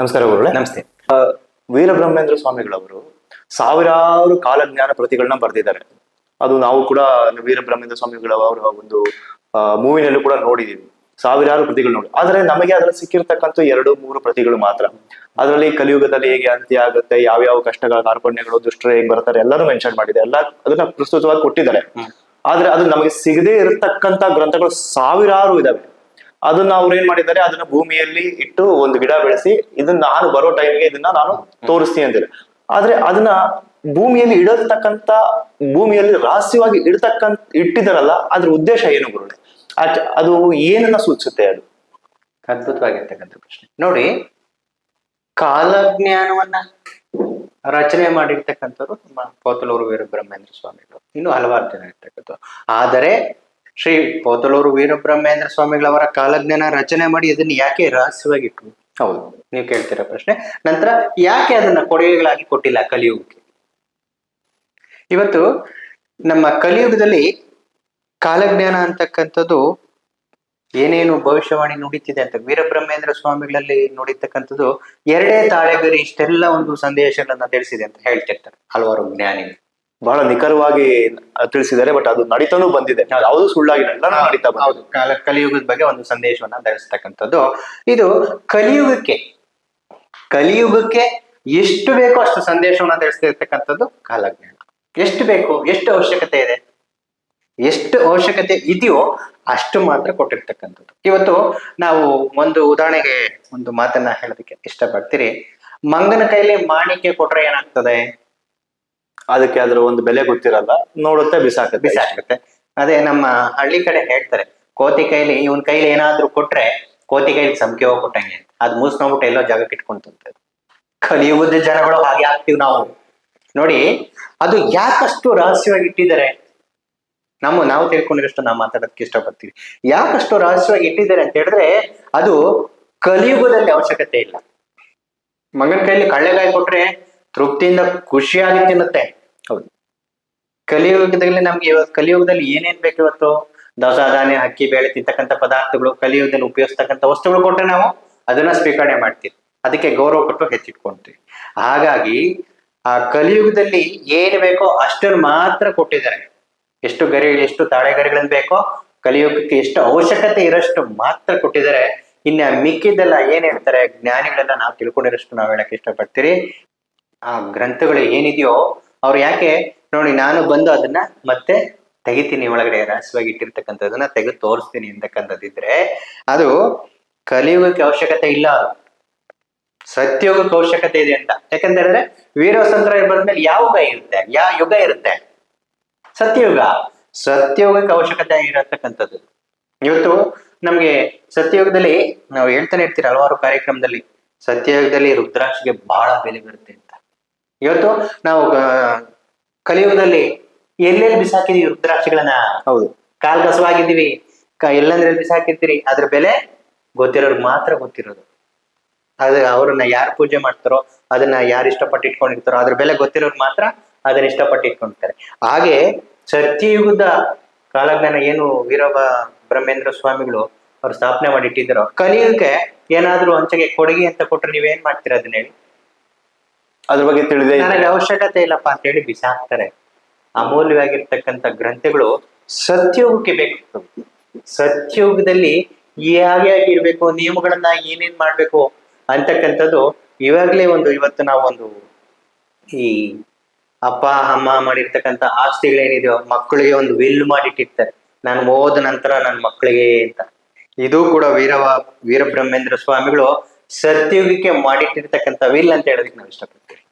ನಮಸ್ಕಾರ ಗುರುಗಳೇ. ನಮಸ್ತೆ. ವೀರಬ್ರಹ್ಮೇಂದ್ರ ಸ್ವಾಮಿಗಳವರು ಸಾವಿರಾರು ಕಾಲಜ್ಞಾನ ಪ್ರತಿಗಳನ್ನ ಬರೆದಿದ್ದಾರೆ. ಅದು ನಾವು ಕೂಡ ವೀರಬ್ರಹ್ಮೇಂದ್ರ ಸ್ವಾಮಿಗಳವರ ಒಂದು ಮೂವಿನಲ್ಲೂ ಕೂಡ ನೋಡಿದೀವಿ. ಸಾವಿರಾರು ಕೃತಿಗಳು ನೋಡಿ. ಆದ್ರೆ ನಮಗೆ ಅದ್ರಲ್ಲಿ ಸಿಕ್ಕಿರ್ತಕ್ಕಂಥ ಎರಡು ಮೂರು ಪ್ರತಿಗಳು ಮಾತ್ರ. ಅದರಲ್ಲಿ ಕಲಿಯುಗದಲ್ಲಿ ಹೇಗೆ ಅಂತ್ಯ ಆಗುತ್ತೆ ಯಾವ್ಯಾವ ಕಷ್ಟಗಳ ಕಾರ್ಪಣ್ಯಗಳು ದುಷ್ಟರು ಹೇಗೆ ಬರ್ತಾರೆ ಎಲ್ಲರೂ ಮೆನ್ಷನ್ ಮಾಡಿದೆ ಎಲ್ಲ ಅದನ್ನ ಪ್ರಸ್ತುತವಾಗಿ ಕೊಟ್ಟಿದ್ದಾರೆ. ಆದ್ರೆ ಅದು ನಮಗೆ ಸಿಗದೇ ಇರತಕ್ಕಂತ ಗ್ರಂಥಗಳು ಸಾವಿರಾರು ಇದಾವೆ. ಅದನ್ನ ಅವ್ರು ಏನ್ ಮಾಡಿದ್ದಾರೆ? ಅದನ್ನ ಭೂಮಿಯಲ್ಲಿ ಇಟ್ಟು ಒಂದು ಗಿಡ ಬೆಳೆಸಿ ಇದನ್ನ ನಾನು ಬರೋ ಟೈಮ್ಗೆ ಇದನ್ನ ನಾನು ತೋರಿಸ್ತೀನಿ ಅಂತಾರೆ ಆದ್ರೆ ಅದನ್ನ ಭೂಮಿಯಲ್ಲಿ ಇಡತಕ್ಕಂತ, ಭೂಮಿಯಲ್ಲಿ ರಹಸ್ಯವಾಗಿ ಇಡತಕ್ಕಂತ ಇಟ್ಟಿದಾರಲ್ಲ ಅದ್ರ ಉದ್ದೇಶ ಏನು ಗುರುಳೆ ಅದು ಏನನ್ನ ಸೂಚಿಸುತ್ತೆ ಅದು? ಅದ್ಭುತವಾಗಿರ್ತಕ್ಕಂಥ ಪ್ರಶ್ನೆ. ನೋಡಿ, ಕಾಲಜ್ಞಾನವನ್ನ ರಚನೆ ಮಾಡಿರ್ತಕ್ಕಂಥವ್ರು ನಮ್ಮ ಪೋತಲೂರು ವೀರಬ್ರಹ್ಮೇಂದ್ರ ಸ್ವಾಮಿಗಳು. ಇನ್ನು ಹಲವಾರು ಜನ ಇರ್ತಕ್ಕಂಥ ಆದರೆ ಶ್ರೀ ಪೋತಲೂರು ವೀರಬ್ರಹ್ಮೇಂದ್ರ ಸ್ವಾಮಿಗಳವರ ಕಾಲಜ್ಞಾನ ರಚನೆ ಮಾಡಿ ಇದನ್ನ ಯಾಕೆ ರಹಸ್ಯವಾಗಿಟ್ಟು ಹೌದು. ನೀವು ಕೇಳ್ತೀರ ಪ್ರಶ್ನೆ. ನಂತರ ಯಾಕೆ ಅದನ್ನ ಕೊಡುಗೆಗಳಾಗಿ ಕೊಟ್ಟಿಲ್ಲ ಕಲಿಯುಗಕ್ಕೆ? ಇವತ್ತು ನಮ್ಮ ಕಲಿಯುಗದಲ್ಲಿ ಕಾಲಜ್ಞಾನ ಅಂತಕ್ಕಂಥದ್ದು ಏನೇನು ಭವಿಷ್ಯವಾಣಿ ನುಡಿತಿದೆ ಅಂತ ವೀರಬ್ರಹ್ಮೇಂದ್ರ ಸ್ವಾಮಿಗಳಲ್ಲಿ ನುಡಿತಕ್ಕಂಥದ್ದು ಎರಡೇ ತಾಳೆಗರಿ ಇಷ್ಟೆಲ್ಲ ಒಂದು ಸಂದೇಶಗಳನ್ನ ತಿಳಿಸಿದೆ ಅಂತ ಹೇಳ್ತಿರ್ತಾರೆ ಹಲವಾರು ಜ್ಞಾನಿಗಳು. ಬಹಳ ನಿಖರವಾಗಿ ತಿಳಿಸಿದ್ದಾರೆ ಬಟ್ ಅದು ನಡೀತಾನು ಬಂದಿದೆ. ಯಾವುದು ಸುಳ್ಳಾಗಿಲ್ಲ. ನಡೀತಾ ಹೌದು. ಕಲಿಯುಗದ ಬಗ್ಗೆ ಒಂದು ಸಂದೇಶವನ್ನ ಧರಿಸ್ತಕ್ಕಂಥದ್ದು ಇದು ಕಲಿಯುಗಕ್ಕೆ ಕಲಿಯುಗಕ್ಕೆ ಎಷ್ಟು ಬೇಕೋ ಅಷ್ಟು ಸಂದೇಶವನ್ನ ತಿಳಿಸ್ತಿರ್ತಕ್ಕಂಥದ್ದು ಕಾಲಜ್ಞಾನ. ಎಷ್ಟು ಬೇಕು ಎಷ್ಟು ಅವಶ್ಯಕತೆ ಇದೆ ಎಷ್ಟು ಅವಶ್ಯಕತೆ ಇದೆಯೋ ಅಷ್ಟು ಮಾತ್ರ ಕೊಟ್ಟಿರ್ತಕ್ಕಂಥದ್ದು. ಇವತ್ತು ನಾವು ಒಂದು ಉದಾಹರಣೆಗೆ ಒಂದು ಮಾತನ್ನ ಹೇಳೋದಕ್ಕೆ ಇಷ್ಟಪಡ್ತೀರಿ. ಮಂಗನ ಕೈಲಿ ಮಾಣಿಕ್ಯ ಕೊಟ್ರೆ ಏನಾಗ್ತದೆ? ಅದಕ್ಕೆ ಅದ್ರ ಒಂದು ಬೆಲೆ ಗೊತ್ತಿರಲ್ಲ, ನೋಡುತ್ತೆ, ಬಿಸಾಕತ್ತೆ. ಬಿಸಾಕತ್ತೆ. ಅದೇ ನಮ್ಮ ಹಳ್ಳಿ ಕಡೆ ಹೇಳ್ತಾರೆ, ಕೋತಿ ಕೈಲಿ ಇವನ್ ಕೈಲಿ ಏನಾದ್ರೂ ಕೊಟ್ರೆ ಕೋತಿ ಕೈಲಿ ಸಂಖ್ಯೆ ಹೋಗ್ಬಿಟ್ಟಂಗೆ ಅದ್ ಮೂಸ್ಕೊಂಡ್ಬಿಟ್ಟು ಎಲ್ಲೋ ಜಾಗಕ್ಕೆ ಇಟ್ಕೊಂತಂತೆ ಕಲಿಯುವುದ ಜನಗಳು ಹಾಗೆ ಆಗ್ತೀವಿ ನಾವು. ನೋಡಿ, ಅದು ಯಾಕಷ್ಟು ರಹಸ್ಯವಾಗಿ ಇಟ್ಟಿದ್ದಾರೆ? ನಮ್ಮ, ನಾವು ತಿಳ್ಕೊಂಡಿರೋಷ್ಟು ನಾವು ಮಾತಾಡೋದಕ್ಕೆ ಇಷ್ಟಪಡ್ತೀವಿ. ಯಾಕಷ್ಟು ರಹಸ್ಯವಾಗಿ ಇಟ್ಟಿದ್ದಾರೆ ಅಂತ ಹೇಳಿದ್ರೆ, ಅದು ಕಲಿಯುಗದಲ್ಲಿ ಅವಶ್ಯಕತೆ ಇಲ್ಲ. ಮಗನ ಕೈಲಿ ಕಳ್ಳೆಗಾಯಿ ಕೊಟ್ರೆ ತೃಪ್ತಿಯಿಂದ ಖುಷಿಯಾಗಿ ತಿನ್ನುತ್ತೆ. ಹೌದು. ಕಲಿಯುಗದಲ್ಲಿ ನಮ್ಗೆ ಇವತ್ತು ಕಲಿಯುಗದಲ್ಲಿ ಏನೇನ್ ಬೇಕು ಇವತ್ತು? ದವಸ ಧಾನ್ಯ ಅಕ್ಕಿ ಬೇಳೆ ತಿಂತಕ್ಕಂಥ ಪದಾರ್ಥಗಳು ಕಲಿಯುಗದಲ್ಲಿ ಉಪಯೋಗಿಸ್ತಕ್ಕಂಥ ವಸ್ತುಗಳು ಕೊಟ್ಟರೆ ನಾವು ಅದನ್ನ ಸ್ವೀಕರಣೆ ಮಾಡ್ತೀವಿ. ಅದಕ್ಕೆ ಗೌರವ ಕೊಟ್ಟು ಹೆಚ್ಚಿಟ್ಕೊಂತೀವಿ. ಹಾಗಾಗಿ ಆ ಕಲಿಯುಗದಲ್ಲಿ ಏನು ಬೇಕೋ ಅಷ್ಟನ್ನು ಮಾತ್ರ ಕೊಟ್ಟಿದ್ದಾರೆ. ಎಷ್ಟು ಗರಿ ಎಷ್ಟು ತಾಳೆಗರಿಗಳನ್ನು ಬೇಕೋ ಕಲಿಯುಗಕ್ಕೆ ಎಷ್ಟು ಅವಶ್ಯಕತೆ ಇರೋಷ್ಟು ಮಾತ್ರ ಕೊಟ್ಟಿದ್ದಾರೆ. ಇನ್ನ ಮಿಕ್ಕಿದ್ದೆಲ್ಲ ಏನ್ ಹೇಳ್ತಾರೆ? ಜ್ಞಾನಿಗಳನ್ನ ನಾವು ತಿಳ್ಕೊಂಡಿರೋಷ್ಟು ನಾವು ಹೇಳಕ್ ಇಷ್ಟಪಡ್ತೀರಿ. ಆ ಗ್ರಂಥಗಳು ಏನಿದೆಯೋ ಅವ್ರು ಯಾಕೆ? ನೋಡಿ, ನಾನು ಬಂದು ಅದನ್ನ ಮತ್ತೆ ತೆಗಿತೀನಿ, ಒಳಗಡೆ ರಹಸ್ಯವಾಗಿ ಇಟ್ಟಿರ್ತಕ್ಕಂಥದ್ದನ್ನ ತೆಗೆದು ತೋರಿಸ್ತೀನಿ ಅಂತಕ್ಕಂಥದ್ದಿದ್ರೆ, ಅದು ಕಲಿಯುಗಕ್ಕೆ ಅವಶ್ಯಕತೆ ಇಲ್ಲ. ಸತ್ಯುಗಕ್ಕೆ ಅವಶ್ಯಕತೆ ಇದೆ ಅಂತ. ಯಾಕಂತ ಹೇಳಿದ್ರೆ ವೀರವಸಂತರ ಬಂದ್ಮೇಲೆ ಯಾವ ಯುಗ ಇರುತ್ತೆ? ಯಾವ ಯುಗ ಇರುತ್ತೆ? ಸತ್ಯಯುಗ ಸತ್ಯಯುಗಕ್ಕೆ ಅವಶ್ಯಕತೆ ಇರತಕ್ಕಂಥದ್ದು. ಇವತ್ತು ನಮ್ಗೆ ಸತ್ಯಯುಗದಲ್ಲಿ ನಾವು ಹೇಳ್ತಾನೆ ಇರ್ತೀರ ಹಲವಾರು ಕಾರ್ಯಕ್ರಮದಲ್ಲಿ ಸತ್ಯಯುಗದಲ್ಲಿ ರುದ್ರಾಕ್ಷಿಗೆ ಬಹಳ ಬೆಲೆ ಬರುತ್ತೆ. ಇವತ್ತು ನಾವು ಕಲಿಯುಗದಲ್ಲಿ ಎಲ್ಲೆಲ್ಲಿ ಬಿಸಾಕಿದೀವಿ ರುದ್ರಾಕ್ಷಿಗಳನ್ನ ಹೌದು. ಕಾಲ್ ಕಸವಾಗಿದ್ದೀವಿ. ಕ- ಎಲ್ಲಂದ್ರೆ ಎಲ್ಲಿ ಬಿಸಾಕಿರ್ತೀರಿ? ಅದ್ರ ಬೆಲೆ ಗೊತ್ತಿರೋರ್ಗೆ ಮಾತ್ರ ಗೊತ್ತಿರೋದು. ಅದು ಅವ್ರನ್ನ ಯಾರು ಪೂಜೆ ಮಾಡ್ತಾರೋ ಅದನ್ನ ಯಾರು ಇಷ್ಟಪಟ್ಟು ಇಟ್ಕೊಂಡಿರ್ತಾರೋ ಅದ್ರ ಬೆಲೆ ಗೊತ್ತಿರೋರು ಮಾತ್ರ ಅದನ್ನ ಇಷ್ಟಪಟ್ಟು ಇಟ್ಕೊಂಡಿರ್ತಾರೆ ಹಾಗೆ ಸತ್ಯಯುಗದ ಕಾಲಜ್ಞಾನ ಏನು ವೀರಭ ಬ್ರಹ್ಮೇಂದ್ರ ಸ್ವಾಮಿಗಳು ಅವ್ರು ಸ್ಥಾಪನೆ ಮಾಡಿ ಇಟ್ಟಿದ್ದಾರೋ ಕಲಿಯುಗಕ್ಕೆ ಏನಾದ್ರೂ ಅಂಚೆಗೆ ಕೊಡುಗೆ ಅಂತ ಕೊಟ್ರೆ ನೀವೇನ್ ಮಾಡ್ತೀರಾ ಅದನ್ನ ಹೇಳಿ? ಅದ್ರ ಬಗ್ಗೆ ತಿಳಿದೇ. ನನಗೆ ಅವಶ್ಯಕತೆ ಇಲ್ಲಪ್ಪ ಅಂತ ಹೇಳಿ ಬಿಸಾಕ್ತಾರೆ. ಅಮೂಲ್ಯವಾಗಿರ್ತಕ್ಕಂಥ ಗ್ರಂಥಗಳು ಸತ್ಯೋಗಕ್ಕೆ ಬೇಕು. ಸತ್ಯೋಗದಲ್ಲಿ ಹೇಗೆ ಇರ್ಬೇಕು ನಿಯಮಗಳನ್ನ ಏನೇನ್ ಮಾಡ್ಬೇಕು ಅಂತಕ್ಕಂಥದ್ದು ಇವಾಗ್ಲೇ ಒಂದು ಇವತ್ತು ನಾವೊಂದು ಈ ಅಪ್ಪ, ಅಮ್ಮ ಮಾಡಿರ್ತಕ್ಕಂಥ ಆಸ್ತಿಗಳೇನಿದೆಯೋ ಮಕ್ಕಳಿಗೆ ಒಂದು ವಿಲ್ ಮಾಡಿಟ್ಟಿರ್ತಾರೆ. ನಾನು ಹೋದ ನಂತರ ನನ್ನ ಮಕ್ಕಳಿಗೆ ಅಂತ. ಇದು ಕೂಡ ವೀರವ ವೀರಬ್ರಹ್ಮೇಂದ್ರ ಸ್ವಾಮಿಗಳು ಸತ್ಯಯುಗಕ್ಕೆ ಮಾಡಿಟ್ಟಿರ್ತಕ್ಕಂಥ ವಿಲ್ ಅಂತ ಹೇಳೋದಕ್ಕೆ ನಾವು ಇಷ್ಟಪಡ್ತೀವಿ.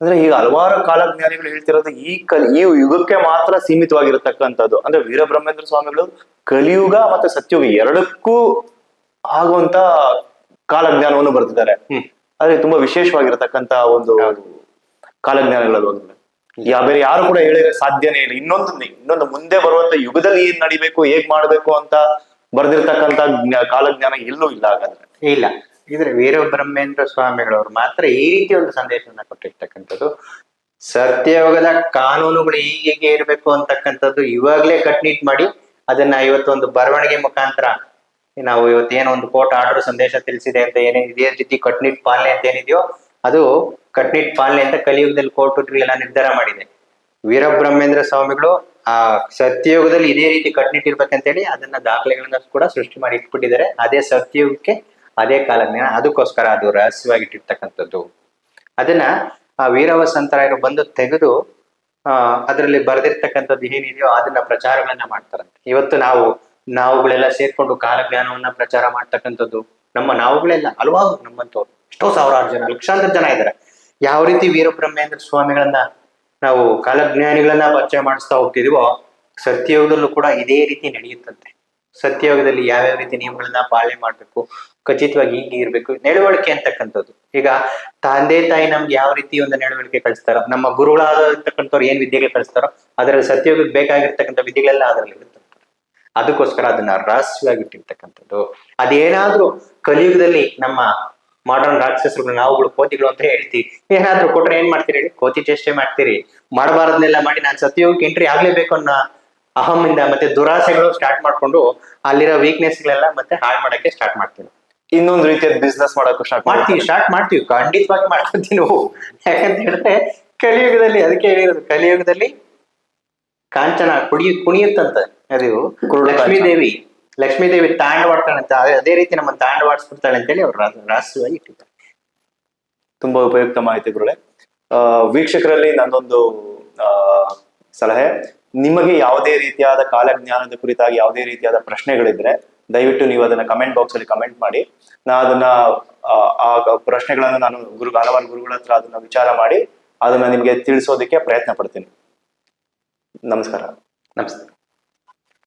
ಅಂದ್ರೆ ಈಗ ಹಲವಾರು ಕಾಲಜ್ಞಾನಿಗಳು ಹೇಳ್ತಿರೋದು ಈ ಕಲಿ ಈ ಯುಗಕ್ಕೆ ಮಾತ್ರ ಸೀಮಿತವಾಗಿರತಕ್ಕಂಥದ್ದು. ಅಂದ್ರೆ ವೀರಬ್ರಹ್ಮೇಂದ್ರ ಸ್ವಾಮಿಗಳು ಕಲಿಯುಗ ಮತ್ತೆ ಸತ್ಯುಗ ಎರಡಕ್ಕೂ ಆಗುವಂತ ಕಾಲಜ್ಞಾನವನ್ನು ಬರ್ತಿದ್ದಾರೆ. ಆದ್ರೆ ತುಂಬಾ ವಿಶೇಷವಾಗಿರತಕ್ಕಂತ ಒಂದು ಕಾಲಜ್ಞಾನಗಳು ಯಾ ಬೇರೆ ಯಾರು ಕೂಡ ಹೇಳಿದ್ರೆ ಸಾಧ್ಯನೇ ಇಲ್ಲ. ಇನ್ನೊಂದು ಇನ್ನೊಂದು ಮುಂದೆ ಬರುವಂತ ಯುಗದಲ್ಲಿ ಏನ್ ನಡಿಬೇಕು ಹೇಗ್ ಮಾಡ್ಬೇಕು ಅಂತ ಬರ್ದಿರ್ತಕ್ಕಂತ ಜ್ಞಾ- ಕಾಲಜ್ಞಾನ ಎಲ್ಲೂ ಇಲ್ಲ ಹಾಗಾದ್ರೆ. ಇಲ್ಲ. ಇದ್ರೆ ವೀರಬ್ರಹ್ಮೇಂದ್ರ ಸ್ವಾಮಿಗಳವರು ಮಾತ್ರ ಈ ರೀತಿ ಒಂದು ಸಂದೇಶವನ್ನ ಕೊಟ್ಟಿರ್ತಕ್ಕಂಥದ್ದು. ಸತ್ಯಯೋಗದ ಕಾನೂನುಗಳು ಹೀಗೆ ಇರಬೇಕು ಅಂತಕ್ಕಂಥದ್ದು ಇವಾಗ್ಲೇ ಕಟ್ನಿಟ್ ಮಾಡಿ ಅದನ್ನ ಇವತ್ತೊಂದು ಬರವಣಿಗೆ ಮುಖಾಂತರ ನಾವು ಇವತ್ತೇನೋ ಒಂದು ಕೋಟ್ ಆರ್ಡರ್ ಸಂದೇಶ ತಿಳಿಸಿದೆ ಅಂತ ಏನೇ ಇದೇ ರೀತಿ ಕಟ್ನಿಟ್ ಪಾಲನೆ ಅಂತ ಏನಿದೆಯೋ ಅದು ಕಟ್ನಿಟ್ ಪಾಲನೆ ಅಂತ ಕಲಿಯುಗದಲ್ಲಿ ಕೋರ್ಟ್ ಎಲ್ಲ ನಿರ್ಧಾರ ಮಾಡಿದೆ. ವೀರಬ್ರಹ್ಮೇಂದ್ರ ಸ್ವಾಮಿಗಳು ಆ ಸತ್ಯಯುಗದಲ್ಲಿ ಇದೇ ರೀತಿ ಕಟ್ನಿಟ್ಟಿರ್ಬೇಕಂತೇಳಿ ಅದನ್ನ ದಾಖಲೆಗಳನ್ನ ಕೂಡ ಸೃಷ್ಟಿ ಮಾಡಿ ಇಟ್ಬಿಟ್ಟಿದ್ದಾರೆ ಅದೇ ಸತ್ಯಯುಗಕ್ಕೆ ಅದೇ ಕಾಲಜ್ಞಾನ ಅದಕ್ಕೋಸ್ಕರ ಅದು ರಹಸ್ಯವಾಗಿಟ್ಟಿರ್ತಕ್ಕಂಥದ್ದು. ಅದನ್ನ ಆ ವೀರವಸಂತರಾಯರು ಬಂದು ತೆಗೆದು ಅದರಲ್ಲಿ ಬರೆದಿರ್ತಕ್ಕಂಥದ್ದು ಏನಿದೆಯೋ ಅದನ್ನ ಪ್ರಚಾರಗಳನ್ನ ಮಾಡ್ತಾರಂತೆ. ಇವತ್ತು ನಾವು, ನಾವುಗಳೆಲ್ಲ ಸೇರ್ಕೊಂಡು ಕಾಲಜ್ಞಾನವನ್ನ ಪ್ರಚಾರ ಮಾಡ್ತಕ್ಕಂಥದ್ದು, ನಮ್ಮ ನಾವುಗಳೆಲ್ಲ ಹಲವಾರು ನಮ್ಮಂತವ್ರು ಎಷ್ಟೋ ಸಾವಿರಾರು ಜನ, ಲಕ್ಷಾಂತರ ಜನ ಇದ್ದಾರೆ. ಯಾವ ರೀತಿ ವೀರಬ್ರಹ್ಮೇಂದ್ರ ಸ್ವಾಮಿಗಳನ್ನ ನಾವು ಕಾಲಜ್ಞಾನಿಗಳನ್ನ ಪರಿಚಯ ಮಾಡಿಸ್ತಾ ಹೋಗ್ತಿದೀವೋ, ಸತ್ಯಯುಗದಲ್ಲೂ ಕೂಡ ಇದೇ ರೀತಿ ನಡೆಯುತ್ತಂತೆ. ಸತ್ಯಯುಗದಲ್ಲಿ ಯಾವ್ಯಾವ ರೀತಿ ನಿಯಮಗಳನ್ನ ಪಾಲನೆ ಮಾಡ್ಬೇಕು, ಖಚಿತವಾಗಿ ಹೀಗೆ ಇರ್ಬೇಕು, ನಡವಳಿಕೆ ಅಂತಕ್ಕಂಥದ್ದು. ಈಗ ತಂದೆ ತಾಯಿ ನಮ್ಗೆ ಯಾವ ರೀತಿ ಒಂದು ನಡವಳಿಕೆ ಕಳಿಸ್ತಾರೋ, ನಮ್ಮ ಗುರುಗಳಾಗಿರ್ತಕ್ಕಂಥವ್ರು ಏನ್ ವಿದ್ಯೆಗೆ ಕಳಿಸ್ತಾರೋ, ಅದರಲ್ಲಿ ಸತ್ಯೋಗಕ್ಕೆ ಬೇಕಾಗಿರ್ತಕ್ಕಂಥ ವಿದ್ಯೆಗಳೆಲ್ಲ ಅದರಲ್ಲಿ ಅದಕ್ಕೋಸ್ಕರ ಅದನ್ನ ರಹಸ್ಯವಾಗಿಟ್ಟಿರ್ತಕ್ಕಂಥದ್ದು ಅದೇನಾದ್ರೂ ಕಲಿಯುಗದಲ್ಲಿ ನಮ್ಮ ಮಾಡರ್ನ್ ರಾಕ್ಷಸರು ನಾವುಗಳು ಕೋತಿಗಳು ಅಂತ ಹೇಳ್ತೀವಿ ಏನಾದ್ರೂ ಕೊಟ್ರೆ ಏನ್ ಮಾಡ್ತೀರಿ ಹೇಳಿ? ಕೋತಿ ಚೇಷ್ಟೆ ಮಾಡ್ತೀರಿ. ಮಾಡಬಾರದನ್ನೆಲ್ಲ ಮಾಡಿ ನಾನು ಸತ್ಯೋಗಕ್ಕೆ ಎಂಟ್ರಿ ಆಗ್ಲೇಬೇಕು ಅನ್ನೋ ಅಹಮಿಂದ ಮತ್ತೆ ದುರಾಸೆಗಳು ಸ್ಟಾರ್ಟ್ ಮಾಡ್ಕೊಂಡು ಅಲ್ಲಿರೋ ವೀಕ್ನೆಸ್ ಗಳೆಲ್ಲ ಮತ್ತೆ ಹಾಳು ಮಾಡಕ್ಕೆ ಸ್ಟಾರ್ಟ್ ಮಾಡ್ತೀವಿ. ಇನ್ನೊಂದು ರೀತಿಯ ಬಿಸ್ನೆಸ್ ಮಾಡೋಕೆ ಸ್ಟಾರ್ಟ್ ಮಾಡ್ತೀವಿ. ಸ್ಟಾರ್ಟ್ ಮಾಡ್ತೀವಿ. ಖಂಡಿತವಾಗಿ ಮಾಡ್ಕೊತೀವಿ ನಾವು. ಯಾಕಂತ ಹೇಳಿದ್ರೆ ಕಲಿಯುಗದಲ್ಲಿ ಅದಕ್ಕೆ ಹೇಳಿರೋದು ಕಲಿಯುಗದಲ್ಲಿ ಕಾಂಚನ ಕುಡಿ ಕುಣಿಯುತ್ತಂತ ಅದು. ಲಕ್ಷ್ಮೀ ದೇವಿ ಲಕ್ಷ್ಮೀ ದೇವಿ ತಾಂಡವಾಡ್ತಾಳೆ ಅಂತ ಅದೇ- ಅದೇ ರೀತಿ ನಮ್ಮ ತಾಂಡವಾಡಿಸ್ಬಿಡ್ತಾಳೆ ಅಂತೇಳಿ ಅವ್ರು ರಹಸ್ಯವಾಗಿ ಇಟ್ಟಿದ್ದಾರೆ. ತುಂಬಾ ಉಪಯುಕ್ತ ಮಾಹಿತಿಗಳೇ ಆ, ವೀಕ್ಷಕರಲ್ಲಿ ಆ, ಸಲಹೆ. ನಿಮಗೆ ಯಾವುದೇ ರೀತಿಯಾದ ಕಾಲಜ್ಞಾನದ ಕುರಿತಾಗಿ ಯಾವುದೇ ರೀತಿಯಾದ ಪ್ರಶ್ನೆಗಳಿದ್ರೆ ದಯವಿಟ್ಟು ನೀವು ಅದನ್ನ ಕಮೆಂಟ್ ಬಾಕ್ಸ್ ಅಲ್ಲಿ ಕಮೆಂಟ್ ಮಾಡಿ. ನಾ ಅದನ್ನ ಆ, ಪ್ರಶ್ನೆಗಳನ್ನ ನಾನು ಗುರು ಹಲವಾರು ಗುರುಗಳ ಹತ್ರ ಅದನ್ನ ವಿಚಾರ ಮಾಡಿ ಅದನ್ನ ನಿಮಗೆ ತಿಳಿಸೋದಕ್ಕೆ ಪ್ರಯತ್ನ ಪಡ್ತೀನಿ. ನಮಸ್ಕಾರ. ನಮಸ್ತೆ.